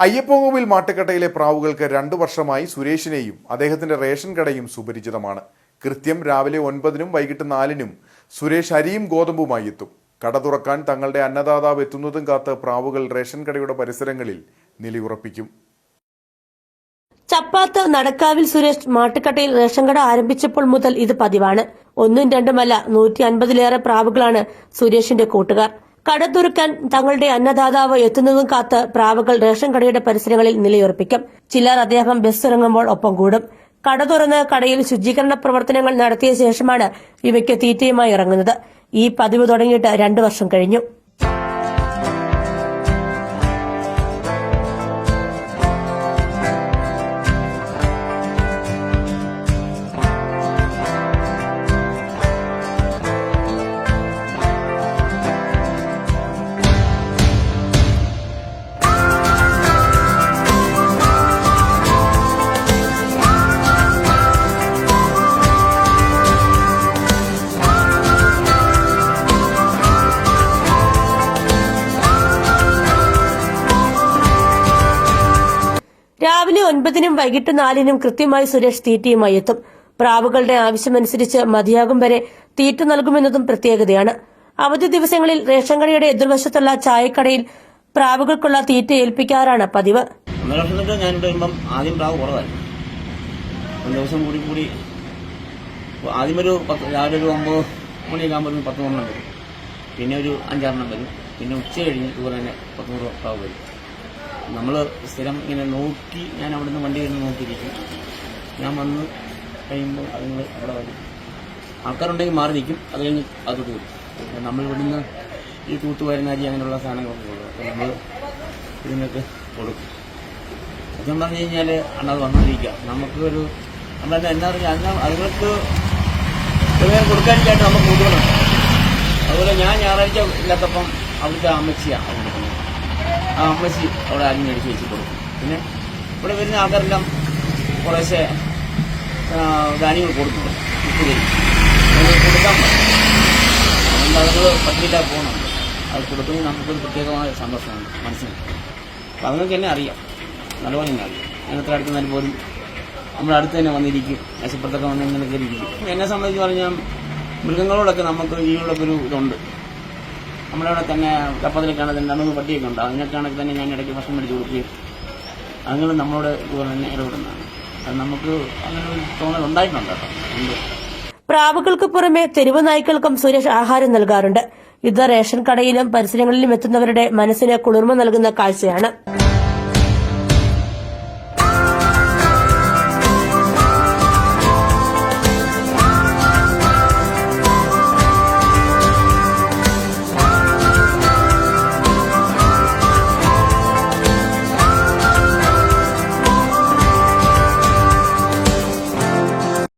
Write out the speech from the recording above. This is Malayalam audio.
അയ്യപ്പകോവിൽ മാട്ടുക്കട്ടയിലെ പ്രാവുകൾക്ക് രണ്ടു വർഷമായി സുരേഷിനെയും അദ്ദേഹത്തിന്റെ റേഷൻ കടയും സുപരിചിതമാണ്. കൃത്യം രാവിലെ ഒൻപതിനും വൈകിട്ട് നാലിനും സുരേഷ് അരിയും ഗോതമ്പുമായി എത്തും. കട തുറക്കാൻ തങ്ങളുടെ അന്നദാതാവ് എത്തുന്നതും കാത്ത് പ്രാവുകൾ റേഷൻ കടയുടെ പരിസരങ്ങളിൽ നിലയുറപ്പിക്കും. ചപ്പാത്ത് നടക്കാവിൽ സുരേഷ് മാട്ടുക്കട്ടയിൽ റേഷൻ കട ആരംഭിച്ചപ്പോൾ മുതൽ ഇത് പതിവാണ്. ഒന്നും രണ്ടുമല്ല നൂറ്റി അൻപതിലേറെ പ്രാവുകളാണ് സുരേഷിന്റെ കൂട്ടുകാർ. കട തുറക്കാൻ തങ്ങളുടെ അന്നദാതാവ് എത്തുന്നതും കാത്ത് പ്രാവുകൾ റേഷൻ കടയുടെ പരിസരങ്ങളിൽ നിലയുറപ്പിക്കും. ചിലർ അദ്ദേഹം ബസ് ഇറങ്ങുമ്പോൾ ഒപ്പം കൂടും. കട തുറന്ന് കടയിൽ ശുചീകരണ പ്രവർത്തനങ്ങൾ നടത്തിയ ശേഷമാണ് ഇവയ്ക്ക് തീറ്റയുമായി ഇറങ്ങുന്നത്. ഈ പതിവ് തുടങ്ങിയിട്ട് രണ്ടു വർഷം കഴിഞ്ഞു. രാവിലെ ഒൻപതിനും വൈകിട്ട് നാലിനും കൃത്യമായി സുരേഷ് തീറ്റയുമായി എത്തും. പ്രാവുകളുടെ ആവശ്യമനുസരിച്ച് മതിയാകും വരെ തീറ്റ നൽകുമെന്നതും പ്രത്യേകതയാണ്. അവധി ദിവസങ്ങളിൽ റേഷൻ കടയുടെ എതിർവശത്തുള്ള ചായക്കടയിൽ പ്രാവുകൾക്കുള്ള തീറ്റ ഏൽപ്പിക്കാറാണ് പതിവ്. ആദ്യം ദിവസം കൂടി കൂടി പിന്നെ ഒരു അഞ്ചാറെണ്ണം വരും. പിന്നെ ഉച്ച കഴിഞ്ഞ് ഇതുപോലെ തന്നെ പത്ത് പ്രാവ് വരും. നമ്മൾ സ്ഥിരം ഇങ്ങനെ നോക്കി ഞാൻ അവിടെ നിന്ന് വണ്ടി കഴിഞ്ഞ് നോക്കിയിരിക്കും. ഞാൻ വന്ന് കഴിയുമ്പോൾ അതുങ്ങൾ അവിടെ വരും. ആൾക്കാരുണ്ടെങ്കിൽ മാറി നിൽക്കും. അത് കഴിഞ്ഞ് അത് വരും നമ്മൾ ഇവിടുന്ന് ഈ തൂത്തുവാരുന്ന അരി അങ്ങനെയുള്ള സാധനങ്ങളൊക്കെ കൊടുക്കും അപ്പോൾ നമ്മൾ ഇതിനൊക്കെ കൊടുക്കും. സത്യം പറഞ്ഞു കഴിഞ്ഞാൽ അണ്ണത് വന്നുകൊണ്ടിരിക്കുക നമുക്ക് ഒരു നമ്മളെന്താ എന്താ പറയുക അതിന് അതുങ്ങൾക്ക് ചെറിയ കൊടുക്കാനില്ലായിട്ട് നമുക്ക് കൂടുതലുണ്ട് അതുപോലെ ഞാൻ ഞായറാഴ്ച ഇല്ലാത്തപ്പം അവിടുത്തെ അമ്മച്ചിയാണ് ആ അമ്മച്ചി അവിടെ ആദ്യം മേടിച്ച് വെച്ച് കൊടുക്കും. പിന്നെ ഇവിടെ വരുന്ന ആൾക്കാരെല്ലാം കുറേശ്ശെ ധാന്യങ്ങൾ അത് കൊടുക്കാൻ അതുകൊണ്ട് അതുങ്ങൾ പട്ടിയിട്ടാ പോകുന്നുണ്ട് അത് കൊടുക്കുന്നത് നമുക്കൊരു പ്രത്യേകമായ സന്തോഷമാണ് മനസ്സിന്. അപ്പം അതുങ്ങൾക്ക് തന്നെ അറിയാം. നല്ലപോലെ തന്നെ അറിയാം. ഞങ്ങൾക്ക് അടുത്ത് നല്ല പോലും നമ്മുടെ അടുത്ത് തന്നെ വന്നിരിക്കും. മെച്ചപ്പുറത്തൊക്കെ വന്ന് ഇങ്ങനെ ഇരിക്കും എന്നെ സംബന്ധിച്ച് പറഞ്ഞാൽ മൃഗങ്ങളോടൊക്കെ നമുക്ക് ഈയുള്ളൊക്കെ ഒരു ഇതുണ്ട്. നമ്മളവിടെ തന്നെ കപ്പത്തിലേക്കാണ് തന്നെ മൂന്ന് പട്ടിയൊക്കെ ഉണ്ട്. അതിനൊക്കെയാണെങ്കിൽ തന്നെ ഞാൻ ഇടയ്ക്ക് ഭക്ഷണം മേടിച്ച് കൊടുക്കുകയും അതുങ്ങൾ നമ്മളോട് ഇതുപോലെ തന്നെ ഇടപെടുന്നതാണ്. അത് നമുക്ക് അങ്ങനെ ഒരു തോന്നൽ ഉണ്ടായിട്ടുണ്ട് കേട്ടോ. ഉണ്ട്. പ്രാവുകൾക്ക് പുറമെ തെരുവ് നായ്ക്കൾക്കും സുരേഷ് ആഹാരം നൽകാറുണ്ട്. ഇത് റേഷൻ കടയിലും പരിസരങ്ങളിലും എത്തുന്നവരുടെ മനസ്സിന് കുളിർമ നൽകുന്ന കാഴ്ചയാണ്.